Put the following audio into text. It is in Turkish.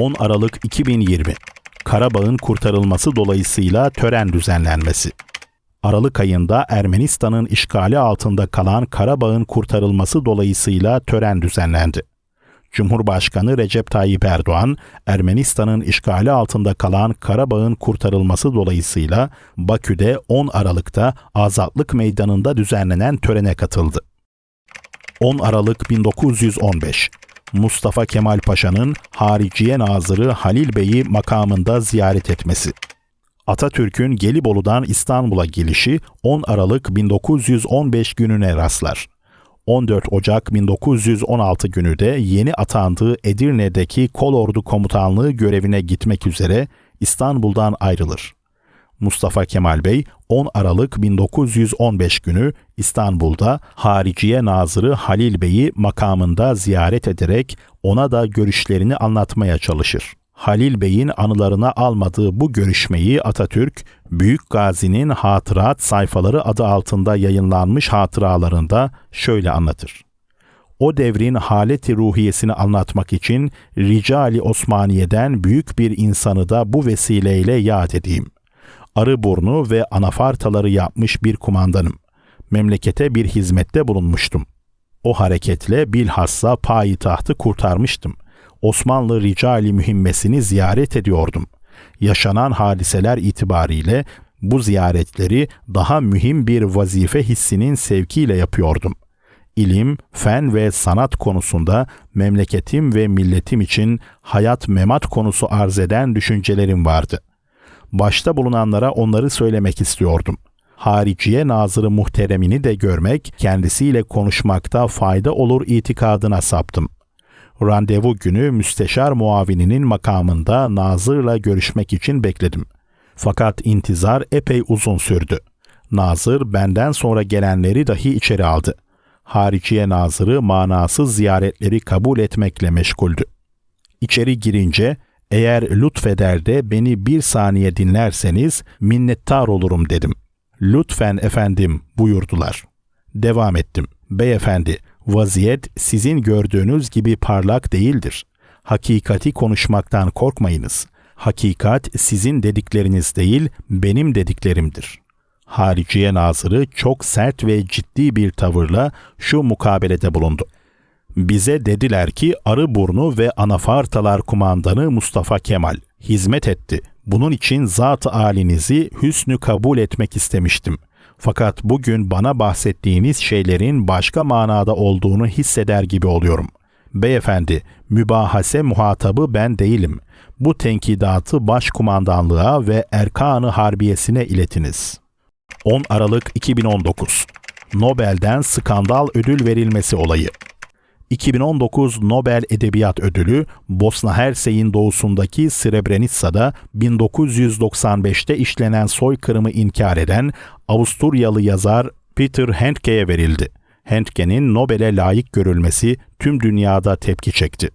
10 Aralık 2020 Karabağ'ın kurtarılması dolayısıyla tören düzenlenmesi. Aralık ayında Ermenistan'ın işgali altında kalan Karabağ'ın kurtarılması dolayısıyla tören düzenlendi. Cumhurbaşkanı Recep Tayyip Erdoğan, Ermenistan'ın işgali altında kalan Karabağ'ın kurtarılması dolayısıyla Bakü'de 10 Aralık'ta Azatlık Meydanı'nda düzenlenen törene katıldı. 10 Aralık 1915 Mustafa Kemal Paşa'nın Hariciye Nazırı Halil Bey'i makamında ziyaret etmesi. Atatürk'ün Gelibolu'dan İstanbul'a gelişi 10 Aralık 1915 gününe rastlar. 14 Ocak 1916 günü de yeni atandığı Edirne'deki Kolordu Komutanlığı görevine gitmek üzere İstanbul'dan ayrılır. Mustafa Kemal Bey 10 Aralık 1915 günü İstanbul'da Hariciye Nazırı Halil Bey'i makamında ziyaret ederek ona da görüşlerini anlatmaya çalışır. Halil Bey'in anılarına almadığı bu görüşmeyi Atatürk, Büyük Gazi'nin Hatırat sayfaları adı altında yayınlanmış hatıralarında şöyle anlatır. O devrin haleti ruhiyesini anlatmak için Ricali Osmaniye'den büyük bir insanı da bu vesileyle yad edeyim. Arıburnu ve anafartaları yapmış bir kumandanım. Memlekete bir hizmette bulunmuştum. O hareketle bilhassa payitahtı kurtarmıştım.'' Osmanlı ricali mühimmesini ziyaret ediyordum. Yaşanan hadiseler itibariyle bu ziyaretleri daha mühim bir vazife hissinin sevkiyle yapıyordum. İlim, fen ve sanat konusunda memleketim ve milletim için hayat memat konusu arz eden düşüncelerim vardı. Başta bulunanlara onları söylemek istiyordum. Hariciye Nazırı Muhteremini de görmek, kendisiyle konuşmakta fayda olur itikadına saptım.'' Randevu günü müsteşar muavininin makamında Nazır'la görüşmek için bekledim. Fakat intizar epey uzun sürdü. Nazır benden sonra gelenleri dahi içeri aldı. Hariciye Nazırı manasız ziyaretleri kabul etmekle meşguldü. İçeri girince eğer lütfeder de beni bir saniye dinlerseniz minnettar olurum dedim. Lütfen efendim buyurdular. Devam ettim. Beyefendi Vaziyet sizin gördüğünüz gibi parlak değildir. Hakikati konuşmaktan korkmayınız. Hakikat sizin dedikleriniz değil, benim dediklerimdir. Hariciye Nazırı çok sert ve ciddi bir tavırla şu mukabelede bulundu. Bize dediler ki Arıburnu ve Anafartalar kumandanı Mustafa Kemal hizmet etti. Bunun için zat-ı alinizi hüsnü kabul etmek istemiştim. Fakat bugün bana bahsettiğiniz şeylerin başka manada olduğunu hisseder gibi oluyorum. Beyefendi, mübahase muhatabı ben değilim. Bu tenkidatı başkumandanlığa ve Erkanı Harbiyesine iletiniz. 10 Aralık 2019 Nobel'den skandal ödül verilmesi olayı 2019 Nobel Edebiyat Ödülü Bosna Hersey'in doğusundaki Srebrenica'da 1995'te işlenen soykırımı inkar eden Avusturyalı yazar Peter Handke'ye verildi. Handke'nin Nobel'e layık görülmesi tüm dünyada tepki çekti.